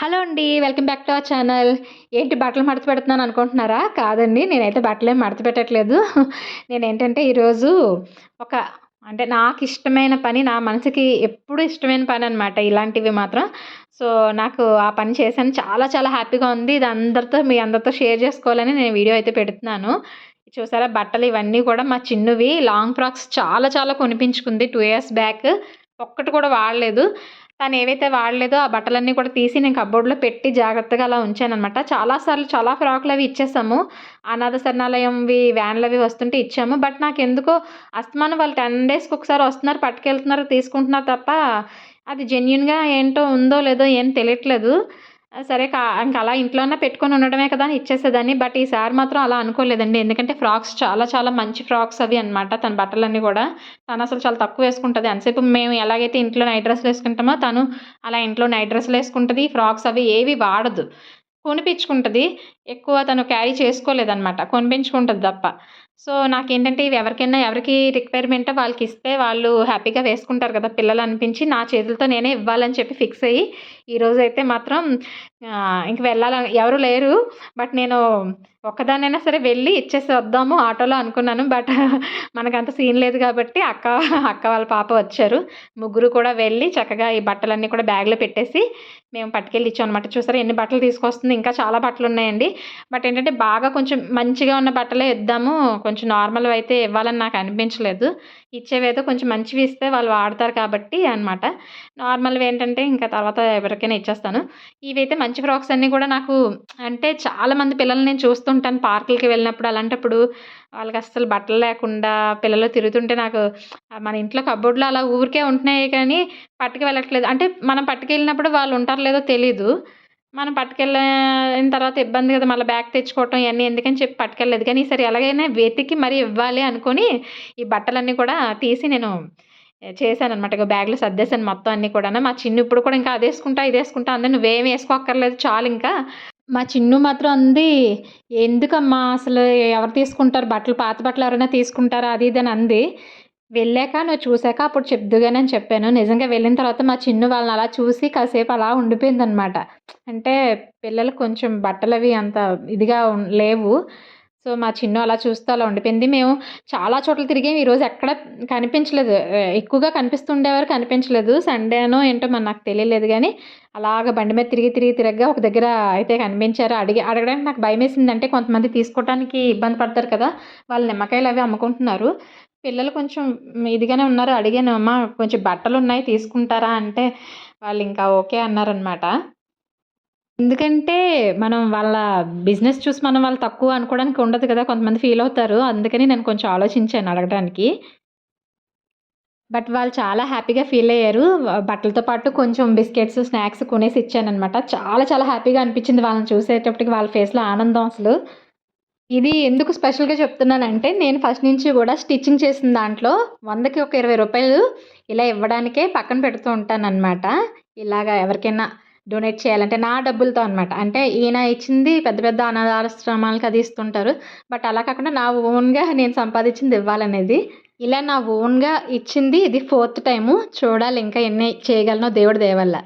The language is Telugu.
హలో అండి welcome back to our channel. ఏంటి బట్టలు మడత పెడుతున్నాను అనుకుంటున్నారా? కాదండి నేనైతే బట్టలు ఏం మడత పెట్టట్లేదు. నేను ఏంటంటే ఈరోజు ఒక అంటే నాకు ఇష్టమైన పని నా మనసుకి ఎప్పుడు ఇష్టమైన పని అనమాట ఇలాంటివి మాత్రం. సో నాకు ఆ పని చేశాను. చాలా చాలా హ్యాపీగా ఉంది. ఇది అందరితో మీ అందరితో షేర్ చేసుకోవాలని నేను వీడియో అయితే పెడుతున్నాను. చూసారా బట్టలు ఇవన్నీ కూడా మా చిన్నవి. లాంగ్ ఫ్రాక్స్ చాలా చాలా కొనిపించుకుంది. Two years back. ఒక్కటి కూడా వాడలేదు. తను ఏవైతే వాడలేదో ఆ బట్టలన్నీ కూడా తీసి నేను కబోర్డ్లో పెట్టి జాగ్రత్తగా అలా ఉంచానమాట చాలాసార్లు చాలా ఫ్రాక్లు అవి ఇచ్చేసాము. అనాథ శరణాలయంవి వ్యాన్లు అవి వస్తుంటే ఇచ్చాము. బట్ నాకు ఎందుకో అస్తమానం వాళ్ళు టెన్ డేస్కి ఒకసారి వస్తున్నారు పట్టుకెళ్తున్నారు తీసుకుంటున్నారు తప్ప అది జెన్యున్గా ఏంటో ఉందో లేదో ఏం తెలియట్లేదు. సరే కా ఇంకా అలా ఇంట్లోనే పెట్టుకొని ఉండడమే కదా అని ఇచ్చేసేదాన్ని. బట్ ఈసారి మాత్రం అలా అనుకోలేదండి. ఎందుకంటే ఫ్రాక్స్ చాలా చాలా మంచి ఫ్రాక్స్ అవి అనమాట తన బట్టలన్నీ కూడా. తను అసలు చాలా తక్కువ వేసుకుంటుంది. అంతసేపు మేము ఎలాగైతే ఇంట్లో నైట్ డ్రెస్లు వేసుకుంటామో తను అలా ఇంట్లో నైట్ డ్రెస్లు వేసుకుంటుంది. ఫ్రాక్స్ అవి ఏవి వాడదు. కొనిపించుకుంటుంది. ఎక్కువ తను క్యారీ చేసుకోలేదన్నమాట. కొనిపించుకుంటుంది తప్ప. సో నాకేంటంటే ఇవి ఎవరికైనా ఎవరికి రిక్వైర్మెంట్ వాళ్ళకి ఇస్తే వాళ్ళు హ్యాపీగా వేసుకుంటారు కదా పిల్లలు అనిపించి నా చేతులతో నేనే ఇవ్వాలని చెప్పి ఫిక్స్ అయ్యి ఈరోజు అయితే మాత్రం ఇంక వెళ్ళాలని ఎవరు లేరు. బట్ నేను ఒక్కదానైనా సరే వెళ్ళి ఇచ్చేసి వద్దాము ఆటోలో అనుకున్నాను. బట్ మనకంత సీన్ లేదు కాబట్టి అక్క అక్క వాళ్ళ పాప వచ్చారు. ముగ్గురు కూడా వెళ్ళి చక్కగా ఈ బట్టలన్నీ కూడా బ్యాగ్లో పెట్టేసి మేము పట్టుకెళ్ళి ఇచ్చాం అనమాట చూసారా ఎన్ని బట్టలు తీసుకొస్తుంది. ఇంకా చాలా బట్టలు ఉన్నాయండి బట్ ఏంటంటే బాగా కొంచెం మంచిగా ఉన్న బట్టలే ఇద్దాము. కొంచెం నార్మల్ అయితే ఇవ్వాలని నాకు అనిపించలేదు. ఇచ్చేవైతే కొంచెం మంచివి ఇస్తే వాళ్ళు వాడతారు కాబట్టి అనమాట నార్మల్వి ఏంటంటే ఇంకా తర్వాత ఎవరికైనా ఇచ్చేస్తాను. ఇవైతే మంచి ఫ్రాక్స్ అన్నీ కూడా నాకు అంటే చాలామంది పిల్లల్ని నేను చూస్తుంటాను పార్కులకి వెళ్ళినప్పుడు. అలాంటప్పుడు వాళ్ళకి అస్సలు బట్టలు లేకుండా పిల్లలు తిరుగుతుంటే నాకు మన ఇంట్లో కబోర్డ్లో అలా ఊరికే ఉంటున్నాయి కానీ పట్టుకు వెళ్ళట్లేదు. అంటే మనం పట్టుకెళ్ళినప్పుడు వాళ్ళు ఉంటారు లేదో తెలీదు. మనం పట్టుకెళ్ళిన తర్వాత ఇబ్బంది కదా మళ్ళీ బ్యాగ్ తెచ్చుకోవటం ఇవన్నీ ఎందుకని చెప్పి పట్టుకెళ్ళలేదు. కానీ ఈసారి ఎలాగైనా వెతికి మరీ ఇవ్వాలి అనుకొని ఈ బట్టలన్నీ కూడా తీసి నేను చేశాను అనమాట ఇక బ్యాగ్లో సర్దేశాను మొత్తం అన్నీ కూడా మా చిన్ను ఇప్పుడు కూడా ఇంకా అది వేసుకుంటా ఇది వేసుకుంటా అందరూ నువ్వేం వేసుకోక్కర్లేదు చాలు ఇంకా. మా చిన్ను మాత్రం అంది ఎందుకమ్మా అసలు ఎవరు తీసుకుంటారు? బట్టలు పాత బట్టలు ఎవరైనా తీసుకుంటారా? అది ఇది అని అంది. వెళ్ళాక నువ్వు చూశాక అప్పుడు చెప్దుగానే చెప్పాను. నిజంగా వెళ్ళిన తర్వాత మా చిన్ను వాళ్ళని అలా చూసి కాసేపు అలా ఉండిపోయిందనమాట. అంటే పిల్లలు కొంచెం బట్టలు అవి అంత ఇదిగా లేవు. సో మా చిన్ను అలా చూస్తూ అలా ఉండిపోయింది. మేము చాలా చోట్ల తిరిగాం. ఈరోజు ఎక్కడ కనిపించలేదు. ఎక్కువగా కనిపిస్తుండేవారు కనిపించలేదు. సండేనో ఏంటో మరి నాకు తెలియలేదు కానీ అలాగ బండి మీద తిరిగి తిరిగి తిరగగా ఒక దగ్గర అయితే కనిపించారు. అడిగి అడగడానికి నాకు భయం వేసింది. అంటే కొంతమంది తీసుకోవడానికి ఇబ్బంది పడతారు కదా వాళ్ళు నిమ్మకాయలు అవి అమ్ముకుంటున్నారు. పిల్లలు కొంచెం ఇదిగానే ఉన్నారు. అడిగాను అమ్మ కొంచెం బట్టలు ఉన్నాయి తీసుకుంటారా? అంటే వాళ్ళు ఇంకా ఓకే అన్నారనమాట ఎందుకంటే మనం వాళ్ళ బిజినెస్ చూసి మనం వాళ్ళు తక్కువ అనుకోవడానికి ఉండదు కదా కొంతమంది ఫీల్ అవుతారు. అందుకని నేను కొంచెం ఆలోచించాను అడగడానికి. బట్ వాళ్ళు చాలా హ్యాపీగా ఫీల్ అయ్యారు. బట్టలతో పాటు కొంచెం బిస్కెట్స్ స్నాక్స్ కొనేసి ఇచ్చానమాట చాలా చాలా హ్యాపీగా అనిపించింది వాళ్ళని చూసేటప్పటికి వాళ్ళ ఫేస్లో ఆనందం అసలు. ఇది ఎందుకు స్పెషల్గా చెప్తున్నానంటే నేను ఫస్ట్ నుంచి కూడా స్టిచ్చింగ్ చేసిన దాంట్లో వందకి ఒక ఇరవై రూపాయలు ఇలా ఇవ్వడానికే పక్కన పెడుతూ ఉంటానన్నమాట. ఇలాగా ఎవరికైనా డొనేట్ చేయాలంటే నా డబ్బులతో అనమాట అంటే ఈయన ఇచ్చింది పెద్ద పెద్ద అనాథాశ్రమాలకు అది ఇస్తుంటారు. బట్ అలా కాకుండా నా ఓన్గా నేను సంపాదించింది ఇవ్వాలనేది. ఇలా నా ఓన్గా ఇచ్చింది ఇది ఫోర్త్ టైము. చూడాలి ఇంకా ఎన్ని చేయగలనో దేవుడి దేవల్ల